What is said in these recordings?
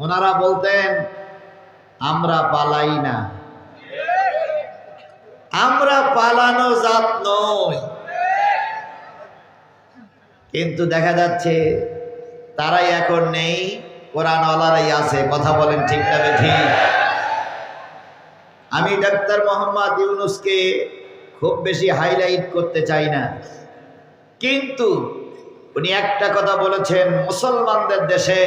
ওনারা বলতেন, আমরা পালাই না। আমরা পালানো জাত নই। কিন্তু দেখা যাচ্ছে, তারাই এখন নেই কোরআন ওয়ালারাই আছে। কথা বলেন ঠিক না ঠিক আমি ডাক্তার মোহাম্মদ ইউনুসকে খুব বেশি হাইলাইট করতে চাই না। কিন্তু উনি একটা কথা বলেছেন, মুসলমানদের দেশে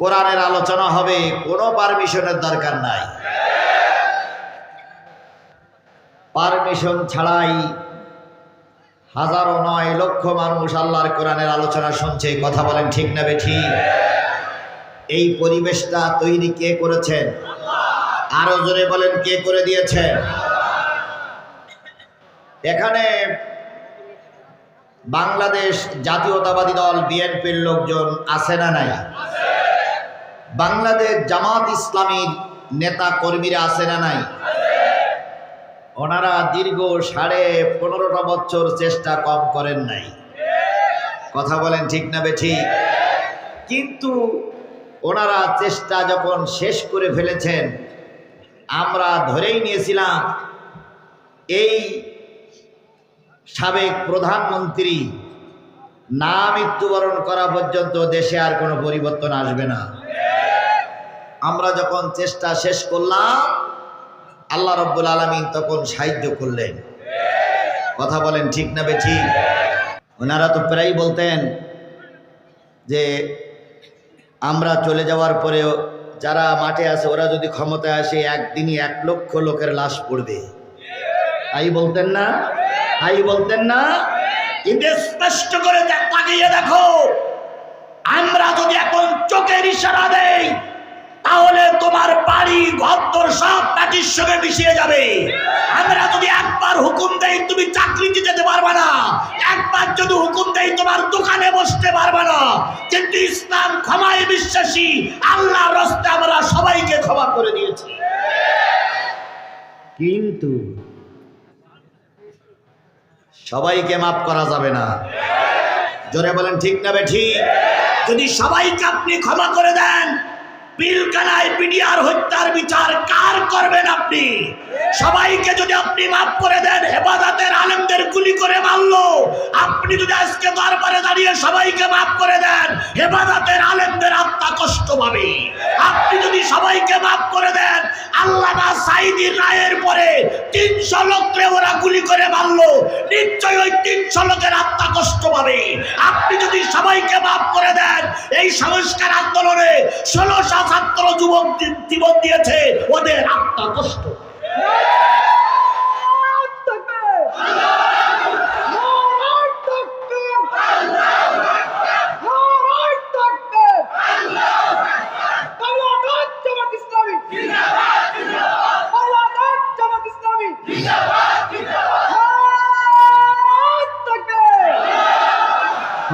কোরআনের আলোচনা হবে, কোনো পারমিশনের দরকার নাই। পারমিশন ছাড়াই হাজারো নয় লক্ষ মানুষ আল্লাহর কোরআনের আলোচনা শুনছে, কথা বলেন ঠিক না ঠিক এই পরিবেশটা তৈরি কে করেছেন? আরও জোরে বলেন কে করে দিয়েছেন? এখানে বাংলাদেশ জাতীয়তাবাদী দল, বিএনপির লোকজন আছে না নাই? বাংলাদেশ জামাত ইসলামীর নেতা কর্মীরা আছে না নাই? ওনারা দীর্ঘ সাড়ে পনেরোটা বছর চেষ্টা কম করেন নাই। কথা বলেন ঠিক না বেঠি কিন্তু ওনারা চেষ্টা যখন শেষ করে ফেলেছেন, আমরা ধরেই নিয়েছিলাম, এই সাবেক প্রধানমন্ত্রী না মৃত্যুবরণ করা পর্যন্ত দেশে আর কোনো পরিবর্তন আসবে না। আমরা যখন চেষ্টা শেষ করলাম, আল্লাহ রব্বুল আলমিন তখন সাহায্য করলেন। কথা বলেন ঠিক না বেঠি? ওনারা তো প্রায় বলতেন যে, আমরা চলে যাওয়ার পরেও যারা মাঠে আছে, ওরা যদি ক্ষমতায় আসে, একদিনই এক লক্ষ লোকের লাশ পড়বে। তাই বলতেন না? তাই বলতেন না? কিন্তু স্পষ্ট করে তাকিয়ে দেখো, আমরা যদি এখন চোখের ইশারা দেই তাহলে তোমার বাড়ি ঘর সব মাটির সঙ্গে মিশিয়ে যাবে। আমরা যদি একবার হুকুম দেই, তুমি চাকরিতে যেতে পারবে না। একবার যদি হুকুম দেই, তোমার দোকানে বসতে পারবে না। কিন্তু ইসলাম ক্ষমায় বিশ্বাসী আল্লাহ রস্তে আমরা সবাইকে ক্ষমা করে দিয়েছি। কিন্তু সবাইকে মাফ করা যাবে না। জোরে বলেন, ঠিক না বে, ঠিক? যদি সবাইকে আপনি ক্ষমা করে দেন পিলকানায় পিডিআর হত্যার বিচার কার করবেন আপনি? সবাইকে যদি আপনি মাফ করে দেন, হেফাজতের আলেমদের গুলি করে মারলো। আপনি যদি আজকে দরবারে দাঁড়িয়ে সবাইকে মাফ করে দেন, হেফাজতের আলেমদের আত্মা কষ্ট পাবে। আপনি যদি সবাইকে মাফ করে দেন আল্লামা সাইদির রায়ের পরে তিনশো লোককে ওরা গুলি করে মারলো। নিশ্চয়ই ওই তিনশো লোকের আত্মা কষ্ট পাবে। আপনি যদি সবাইকে মাফ করে দেন, এই সংস্কার আন্দোলনে ষোলোশো ছাত্র যুবক জীবন দিয়েছে, ওদের আত্মা কষ্ট।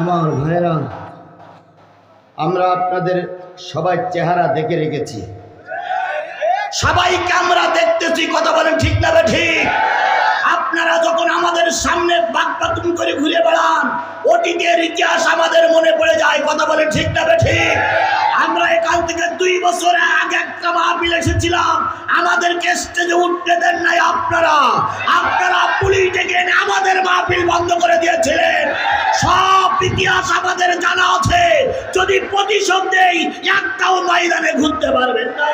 আমার ভাইরা আমরা আপনাদের সবাই চেহারা দেখে রেখেছি। সবাইকে আমরা দেখতেছি, কথা বলেন ঠিক না ঠিক? আপনারা যখন আমাদের সামনে বাগবাতুম করে ঘুরে বেড়ান, অতীতের ইতিহাস আমাদের মনে পড়ে যায়, কথা বলেন ঠিক না ঠিক? আমরা এখান থেকে দুই বছর আগে একটা মাহফিল এসেছিলাম, আমাদেরকে স্টেজে উঠতে দেন নাই আপনারা। আপনারা পুলিশ ডেকে আমাদের মাহফিল বন্ধ করে দিয়েছিলেন। সব ইতিহাস আমাদের জানা আছে। যদি প্রতিশোধ দেই একটাও ময়দানে ঘুরতে পারবেন না।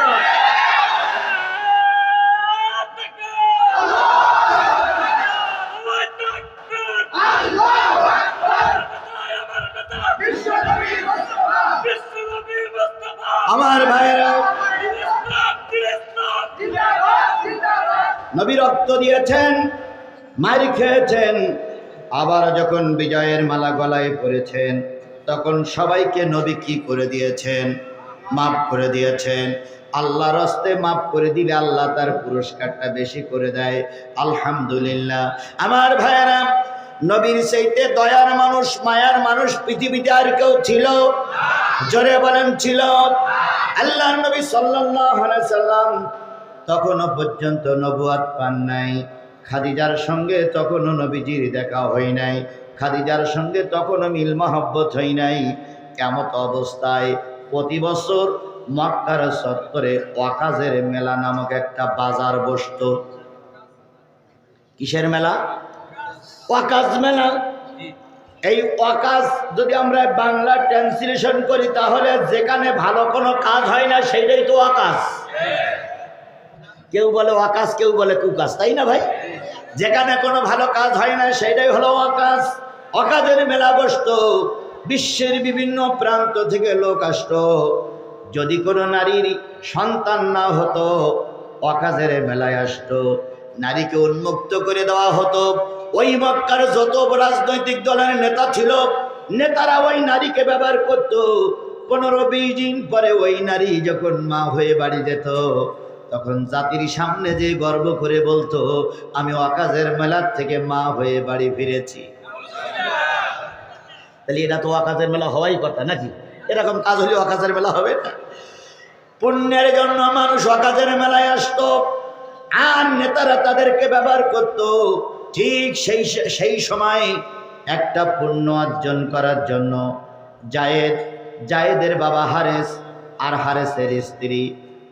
আমার ভাইয়েরা, নবী রক্ত দিয়েছেন মার খেয়েছেন আবার যখন বিজয়ের মালা গলায় পড়েছেন, তখন সবাইকে নবী কি করে দিয়েছেন? মাফ করে দিয়েছেন। আল্লাহ রস্তে মাফ করে দিলে আল্লাহ তার পুরস্কারটা বেশি করে দেয়। আলহামদুলিল্লাহ। আমার ভাইয়েরা, নবীর সেইতে দয়ার মানুষ, মায়ার মানুষ পৃথিবীতে আর কেউ ছিল? জোরে বলেন, ছিল। আল্লাহ নবী সাল্লাম তখনও পর্যন্ত নবুয়াত পান নাই। খাদিজার সঙ্গে তখনও নবীজির দেখা হয় নাই। খাদিজার সঙ্গে তখনও মিল মহব্বত হয় নাই। কেমত অবস্থায় প্রতি বছর মক্কার সত্তরে ওয়াকাজের মেলা নামক একটা বাজার বসত। কিসের মেলা? ওয়াকাজ মেলা। এই ওয়াকাজ যদি আমরা বাংলা ট্রান্সলেশন করি, তাহলে যেখানে ভালো কোনো কাজ হয় না সেটাই তো ওয়াকাজ। কেউ বলে ওয়াকাজ কেউ বলে কুকাজ তাই না ভাই? যেখানে কোনো ভালো কাজ হয় না সেটাই হলো অকাজ অকাজের মেলা বসত, বিশ্বের বিভিন্ন প্রান্ত থেকে লোক আসত। যদি কোনো নারীর সন্তান না হতো অকাজের মেলায় আসতো। নারীকে উন্মুক্ত করে দেওয়া হতো। ওই মক্কার যত রাজনৈতিক দলের নেতা ছিল, নেতারা ওই নারীকে ব্যবহার করত। পনেরো বিশ দিন পরে ওই নারী যখন মা হয়ে বাড়ি যেত তখন জাতির সামনে যে গর্ব করে বলতো, আমি অকাজের মেলার থেকে মা হয়ে বাড়ি ফিরেছি। তাহলে এটা তো অকাজের মেলা হওয়াই কথা নাকি? এরকম কাজ হলে অকাজের মেলা হবে না। পুণ্যের জন্য মানুষ অকাজের মেলায় আসতো, আর নেতারা তাদেরকে ব্যবহার করত। ঠিক সেই সেই সময় একটা পুণ্য অর্জন করার জন্য জায়েদ, জায়েদের বাবা হারেস, আর হারেসের স্ত্রী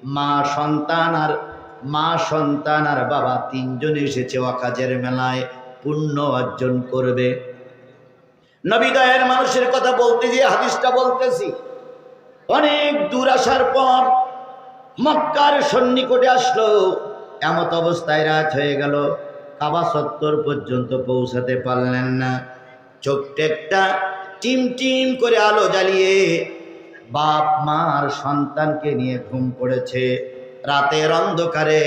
মা সন্তান আর মা সন্তান আর বাবা তিনজন এসেছে অকাজের মেলায়, পুণ্য অর্জন করবে। নবিদয়ের মানুষের কথা বলতে যে হাদিসটা বলতেছি, অনেক দূর আসার পর মক্কার সন্নিকটে আসলো, এমত অবস্থায় রাত হয়ে গেল, কাবা সত্তর পর্যন্ত পৌঁছাতে পারলেন না। ছোট্ট একটা টিম টিম করে আলো জ্বালিয়ে বাপ মার সন্তানকে নিয়ে ঘুম পড়েছে। রাতের অন্ধকারে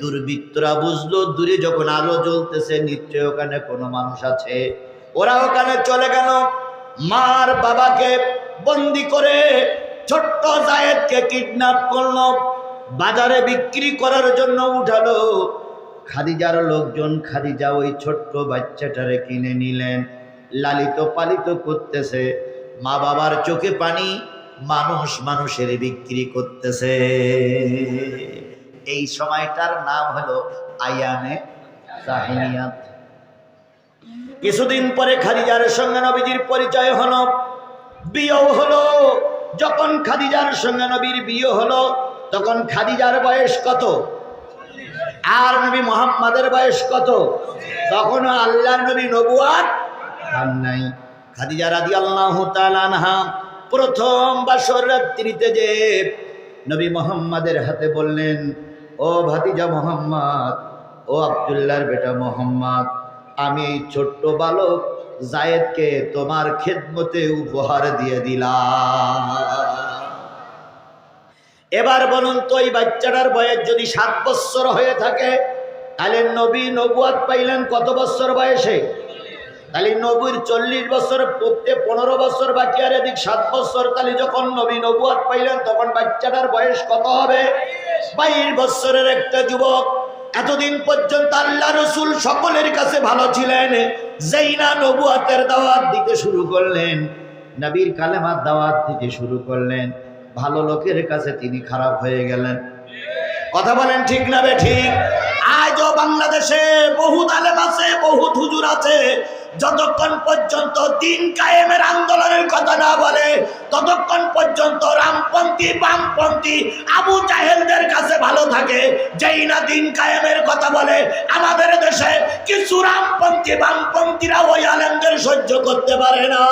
দুর্বৃত্তরা বুঝলো, দূরে যখন আলো জ্বলতেছে নিশ্চয় ওখানে কোনো মানুষ আছে। ওরা ওখানে চলে গেল। মার বাবাকে বন্দি করে ছোট্ট জায়েদকে কিডন্যাপ করল। বাজারে বিক্রি করার জন্য উঠালো। খাদিজার লোকজন খাদিজা ওই ছোট্ট বাচ্চাটারে কিনে নিলেন। লালিত পালিত করতেছে। মা বাবার চোখে পানি মানুষ মানুষের বিক্রি করতেছে। এই সময়টার নাম হলো জাহিনিয়াত কিছুদিন পরে খাদিজার সঙ্গে নবীজির পরিচয় হলো, বিয়েও হলো। যখন খাদিজার সঙ্গে নবীর বিয়ে হলো, তখন খাদিজার বয়স কত? আর নবী মোহাম্মদের বয়স কত? তখন আল্লাহ নবী নবুয়ার নাই। খাদিজা রাদি আল্লাহ তালানহা প্রথম বাসর রাত্রিতে যে নবী মোহাম্মদের হাতে বললেন, ও ভাতিজা মোহাম্মদ, ও আবদুল্লাহর বেটা মোহাম্মদ, আমি এই ছোট্ট বালক জায়েদকে তোমার খেদমতে উপহার দিয়ে দিলাম। এবার বলুন তো, এই বাচ্চাটার বয়স যদি সাত বছর হয়ে থাকে, তাহলে নবী নবুয়াত পাইলেন কত বছর বয়সে? তাহলে নবীর চল্লিশ বছর পড়তে পনেরো বছর বাকি, আর এদিক সাত বছর, তাহলে যখন নবী নবুয়াত পাইলেন, তখন বাচ্চাটার বয়স কত হবে? বাইশ বছরের একটা যুবক। এতদিন পর্যন্ত আল্লাহ রসুল সকলের কাছে ভালো ছিলেন। যেই না নবুয়াতের দাওয়াত দিতে শুরু করলেন, নবীর কালেমার দাওয়াত দিতে শুরু করলেন। ভালো লোকের কাছে তিনি খারাপ হয়ে গেলেন। কথা বলেন ঠিক না বে ঠিক? আজও বাংলাদেশে বহু আলেম আছে বহু হুজুর আছে। যতক্ষণ পর্যন্ত দিন কায়েমের আন্দোলনের কথা না বলে, ততক্ষণ পর্যন্ত রামপন্থী, বামপন্থী, আবু চাহেলদের কাছে ভালো থাকে। যেই না দিন কায়েমের কথা বলে, আমাদের দেশে কিছু রামপন্থী বামপন্থীরা ওই আলেমদের সহ্য করতে পারে না।